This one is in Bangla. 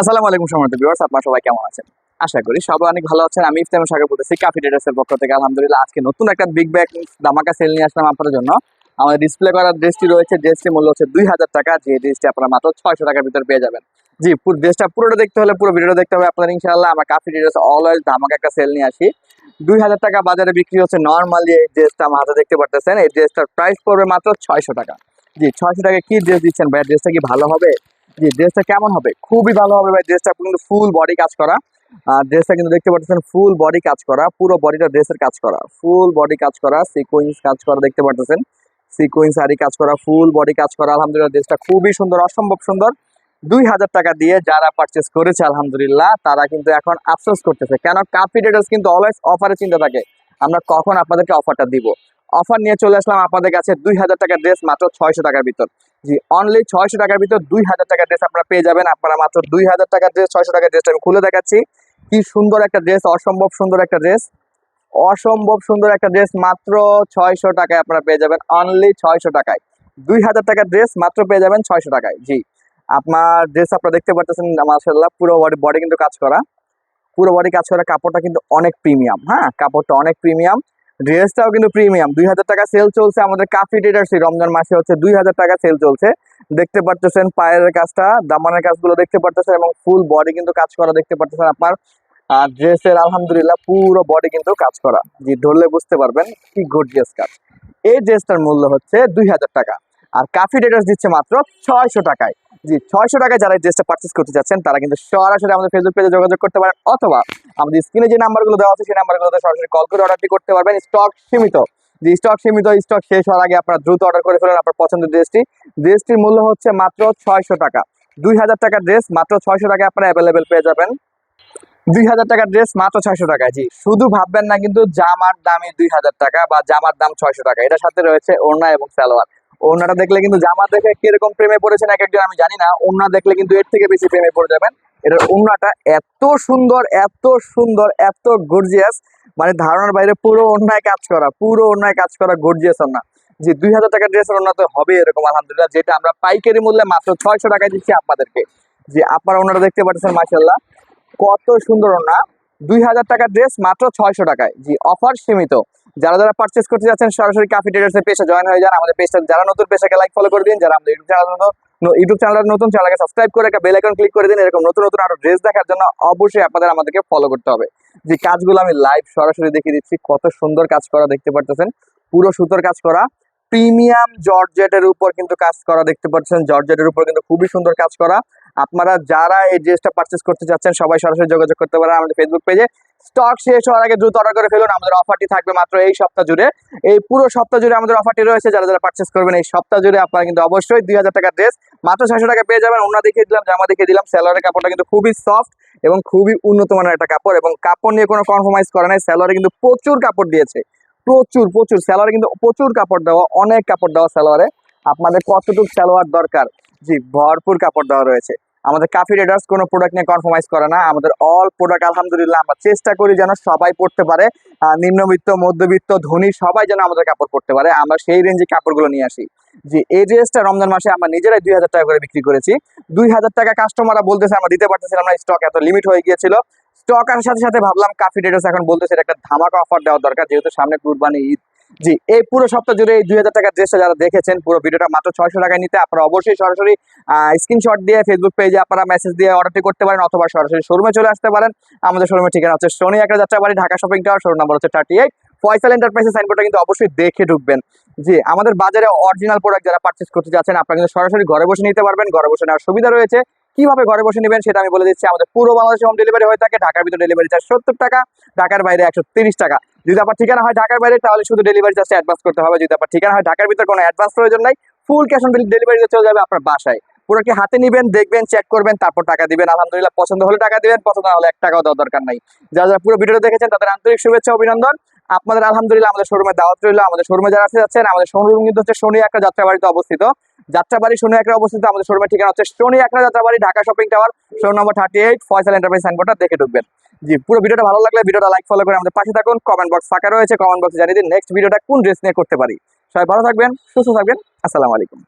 আসসালামু আলাইকুম সম্মানিত ভিউয়ার্স আপনারা সবাই কেমন আছেন? আশা করি সবাই অনেক ভালো আছেন। আমি ইফতেম সাগর বলতেছি কাফি ট্রেডার্সের পক্ষ থেকে। আলহামদুলিল্লাহ, আজকে নতুন একটা বিগ ব্যাগ দামাকা সেল নিয়ে আসলাম আপনাদের জন্য। আমাদের ডিসপ্লে করা ড্রেসটি রয়েছে ড্রেসটি মূল্য হচ্ছে দুই হাজার টাকা। যে ড্রেসটি আপনারা মাত্র ছয়শো টাকার ভিতরে পেয়ে যাবেন। জি, পুরো ড্রেসটা পুরোটা দেখতে হলে পুরো ভিডিওটা দেখতে হবে আপনাদের, ইনশাআল্লাহ। আমরা কাফি ট্রেডার্স অলওয়েজ ধামাকা একটা সেল নিয়ে আসি। দুই হাজার টাকা বাজারে বিক্রি হচ্ছে নর্মালি এই ড্রেসটা আমার হাতে দেখতে পারতেছেন। এই ড্রেসটার প্রাইস পড়বে মাত্র ছয়শো টাকা। জি, ছয়শো টাকা কি ড্রেস দিচ্ছেন? ভাই ড্রেসটা কি ভালো হবে? জি ড্রেসটা কেমন হবে? খুবই ভালো হবে ভাই ড্রেসটা কিন্তু ফুল বডি কাজ করা। আর ড্রেসটা কিন্তু দেখতে পাচ্ছেন ফুল বডি কাজ করা, পুরো বডিটা ড্রেসের কাজ করা। ফুল বডি কাজ করা সিকোয়েন্স কাজ করা দেখতে পাচ্ছেন। সিকোয়েন্স আরি কাজ করা ফুল বডি কাজ করা। আলহামদুলিল্লাহ ড্রেসটা খুবই সুন্দর, অসম্ভব সুন্দর। দুই হাজার টাকা দিয়ে যারা পারচেস করেছে, আলহামদুলিল্লাহ, তারা কিন্তু এখন আফসোস করতেছে। কেন? কাপি ডেটার্স কিন্তু অলওয়েজ অফারে চিন্তা থাকে। আমরা কখন আপনাদেরকে অফারটা দিব? অফার নিয়ে চলে আসলাম আপনাদের কাছে দুই হাজার টাকার ড্রেস মাত্র ছয়শো টাকার ভিতর। জি অনলি ছয়শো টাকার ভিতর দুই হাজার টাকার ড্রেস আপনারা পেয়ে যাবেন। আপনারা মাত্র দুই হাজার টাকার ড্রেস ছয়শো টাকার ড্রেসটা আমি খুলে দেখাচ্ছি। কি সুন্দর একটা ড্রেস অসম্ভব সুন্দর একটা ড্রেস অসম্ভব সুন্দর একটা ড্রেস মাত্র ছয়শো টাকায় আপনারা পেয়ে যাবেন অনলি ছয়শো টাকায়। দুই হাজার টাকার ড্রেস মাত্র পেয়ে যাবেন ছয়শো টাকায়, জি। আপনার ড্রেস আপনারা দেখতে পাচ্ছেন মাসাল্লাহ পুরো বডি বডি কিন্তু কাজ করা। পুরো বডি কাজ করা, কাপড়টা কিন্তু অনেক প্রিমিয়াম হ্যাঁ? কাপড়টা অনেক প্রিমিয়াম ড্রেসটাও কিন্তু প্রিমিয়াম। দুই হাজার টাকা সেল চলছে। আমাদের কাফি ট্রেডার্সই রমজান মাসে হচ্ছে দুই হাজার টাকা সেল চলছে। দেখতে পারতেছেন পায়ের কাজটা, দামানের কাজগুলো দেখতে পারতেছেন এবং ফুল বডি কিন্তু কাজ করা দেখতে পারতেছেন আপনার। আর ড্রেসের আলহামদুলিল্লাহ পুরো বডি কিন্তু কাজ করা। জি, ধরলে বুঝতে পারবেন কি গুড ড্রেস কাজ। এই ড্রেসটার মূল্য হচ্ছে দুই হাজার টাকা। আর কাফি ট্রেডার্স দিচ্ছে মাত্র ছয়শো টাকায়। জি, ছয়শো টাকায় যারা ড্রেসটা পার্চেস করতে যাচ্ছেন, তারা কিন্তু সরাসরি আমাদের ফেসবুক পেজে যোগাযোগ করতে পারেন অথবা আমাদের স্ক্রিনে যে নাম্বারগুলো দেওয়া আছে, সেই নাম্বারগুলোতে সরাসরি কল করে অর্ডারটি করতে পারবেন। স্টক সীমিত। যে স্টক সীমিত স্টক শেষ হওয়ার আগে আপনারা দ্রুত অর্ডার করে ফেলুন আপনার পছন্দের ড্রেসটি ড্রেসটির মূল্য হচ্ছে মাত্র ছয়শো টাকা। দুই হাজার টাকার ড্রেস মাত্র ছয়শো টাকায় আপনারা অ্যাভেলেবেল পেয়ে যাবেন। দুই হাজার টাকার ড্রেস মাত্র ছয়শো টাকা জি, শুধু ভাববেন না কিন্তু জামার দামই দুই হাজার টাকা বা জামার দাম ছয়শো টাকা। এটার সাথে রয়েছে ওড়না এবং সালোয়ার। ওড়নাটা দেখলে কিন্তু জামা দেখে কীরকম প্রেমে পড়েছেন এক একজন আমি জানি না ওড়না দেখলে কিন্তু এর থেকে বেশি প্রেমে পড়ে যাবেন। এটার ওড়নাটা এত সুন্দর এত সুন্দর, এত গর্জিয়াস মানে ধারণার বাইরে পুরো অন্যায় কাজ করা, পুরো অন্যায় কাজ করা গর্জিয়াস ওনা। যে দুই হাজার টাকার ড্রেসের ওড়না তো হবে এরকম, আলহামদুলিল্লাহ, যেটা আমরা পাইকারি মূল্যে মাত্র ছয়শো টাকায় দিচ্ছি আপনাদেরকে। যে আপনারা ওনারা দেখতে পাচ্ছেন মাসাল্লাহ কত সুন্দর ওড়না দুই হাজার টাকার ড্রেস মাত্র ছয়শো টাকায় জি অফার সীমিত। যারা যারা পারচেস করতে যাচ্ছেন, সরাসরি কাফি ট্রেডার্সের পেজে জয়েন হয়ে যান। আমাদের পেজটা যারা নতুন পেজটাকে লাইক ফলো করে দিন। যারা আমাদের ইউটিউব চ্যানেল ইউটিউব চ্যানেলের নতুন চ্যানেলকে সাবস্ক্রাইব করে একটা বেল আইকন ক্লিক করে দিন। এরকম নতুন নতুন আরও ড্রেস দেখার জন্য অবশ্যই আপনাদের আমাদেরকে ফলো করতে হবে। যে কাজগুলো আমি লাইভ সরাসরি দেখিয়ে দিচ্ছি, কত সুন্দর কাজ করা দেখতে পারতেছেন। পুরো সুতোর কাজ করা। প্রিমিয়াম জর্জেটের উপর কিন্তু কাজ করা দেখতে পাচ্ছেন জর্জেটের উপর কিন্তু খুবই সুন্দর কাজ করা। আপনারা যারা এই ড্রেসটা পারচেস করতে চাচ্ছেন সবাই সরাসরি যোগাযোগ করতে পারেন আমাদের ফেসবুক পেজে স্টক শেষ হওয়ার আগে দ্রুত অর্ডার করে ফেলুন। আমাদের অফারটি থাকবে মাত্র এই সপ্তাহ জুড়ে। এই পুরো সপ্তাহ জুড়ে আমাদের অফারটি রয়েছে। যারা যারা পারচেস করবেন এই সপ্তাহ জুড়ে আপনারা কিন্তু অবশ্যই দুই হাজার টাকার ড্রেস মাত্র ছয়শো টাকা পেয়ে যাবেন। ওনা দেখিয়ে দিলাম, জামা দেখিয়ে দিলাম। স্যালোয়ারের কাপড়টা কিন্তু খুবই সফট এবং খুবই উন্নত মানের একটা কাপড় এবং কাপড় নিয়ে কোনো কম্প্রোমাইজ করে নাই। স্যালোয়ারে কিন্তু প্রচুর কাপড় দিয়েছে। প্রচুর প্রচুর। স্যালোয়ারে কিন্তু প্রচুর কাপড় দেওয়া, অনেক কাপড় দেওয়া স্যালোয়ারে আপনাদের কতটুকু সালোয়ার দরকার? জি, ভরপুর কাপড় দেওয়া রয়েছে। আমাদের কাফি রেডার্স কোনো প্রোডাক্ট নিয়ে কনফার্মাইজ করে না। আমাদের অল প্রোডাক্ট আলহামদুলিল্লাহ, আমরা চেষ্টা করি যেন সবাই পড়তে পারে। নিম্নবিত্ত, মধ্যবিত্ত, ধনী, সবাই যেন আমাদের কাপড় পড়তে পারে। আমরা সেই রেঞ্জে কাপড়গুলো নিয়ে আসি। যে এই ড্রেসটা রমজান মাসে আমরা নিজেরাই দুই হাজার টাকা করে বিক্রি করেছি। দুই হাজার টাকা কাস্টমাররা বলতেছে, আমরা দিতে পারতেছিলাম না স্টক এত লিমিট হয়ে গিয়েছিল। স্টক আসার সাথে সাথে ভাবলাম কাফি ডেটার্স এখন বলতেছে একটা ধামাকা অফার দেওয়া দরকার। যেহেতু সামনে কুরবানি ঈদ জি, এই পুরো সপ্তাহ জুড়ে এই দুই হাজার টাকার ড্রেসটা যারা দেখেছেন, পুরো ভিডিওটা মাত্র ছয়শো টাকায় নিতে আপনারা অবশ্যই সরাসরি স্ক্রিনশট দিয়ে ফেসবুক পেজে আপনারা মেসেজ দিয়ে অর্ডারটি করতে পারেন অথবা সরাসরি শোরুমে চলে আসতে পারেন। আমাদের শোরুমের ঠিকানা হচ্ছে শনি একটা Jatrabari, Dhaka shopping tower showroom number হচ্ছে থার্টি এইট ফয়সাল এন্টারপ্রাইজের সাইনবোর্ডটা কিন্তু অবশ্যই দেখে ঢুকবেন। জি, আমাদের বাজারে অরিজিনাল প্রোডাক্ট যারা পারচেস করতে যাচ্ছেন, আপনারা কিন্তু সরাসরি ঘরে বসে নিতে পারবেন, ঘরে বসে নেওয়ার সুবিধা রয়েছে। কীভাবে ঘরে বসে নেবেন সেটা আমি বলে দিচ্ছি। আমাদের পুরো বাংলাদেশে হোম ডেলিভারি হয়ে থাকে, ঢাকার ভিতরে ডেলিভারি চার্জ সত্তর টাকা, ঢাকার বাইরে একশো টাকা। যদি আপনার ঠিকানা হয় ঢাকার বাইরে, তাহলে শুধু ডেলিভারি চার্জটা অ্যাডভান্স করতে হবে। যদি আপনার ঠিকানা হয় ঢাকার ভিতরে, কোনো অ্যাডভান্স প্রয়োজন নাই। ফুল ক্যাশ অন ডেলিভারি চলে যাবে আপনার বাসায়। পুরোটি হাতে নিবেন, দেখবেন চেক করবেন, তারপর টাকা দিবেন। আলহামদুলিল্লাহ, পছন্দ হলে টাকা দিবেন, পছন্দ না হলে এক টাকাও দেওয়ার দরকার নাই। যারা যারা পুরো ভিডিওটা দেখেছেন, তাদের আন্তরিক শুভেচ্ছা, অভিনন্দন। আপনাদের আলহামদুলিল্লাহ আমাদের শোরুমে দাওয়াত রইল। আমাদের শোরুমে যারা আসতে যাচ্ছেন, আমাদের শোরুম কিন্তু হচ্ছে শনি একটা যাত্রাবাড়িতে অবস্থিত। যাত্রাবাড়ি শনি একটা অবস্থিত। আমাদের শোরুমের ঠিকানা হচ্ছে শনি একটা Jatrabari, Dhaka shopping tower showroom নম্বর থার্টি এইট ফয়সাল এন্টারপ্রাইজ সাইনবোর্ডটা দেখে ঢুকবেন। জি, পুরো ভিডিওটা ভালো লাগলে ভিডিওটা লাইক ফলো করে আমাদের পাশে থাকুন। কমেন্ট বক্স ফাঁকা রয়েছে। কমেন্ট বক্সে জানিয়ে দিন নেক্সট ভিডিওটা কোন ড্রেস নিয়ে করতে পারি। সবাই ভালো থাকবেন, সুস্থ থাকবেন। আসসালামু আলাইকুম।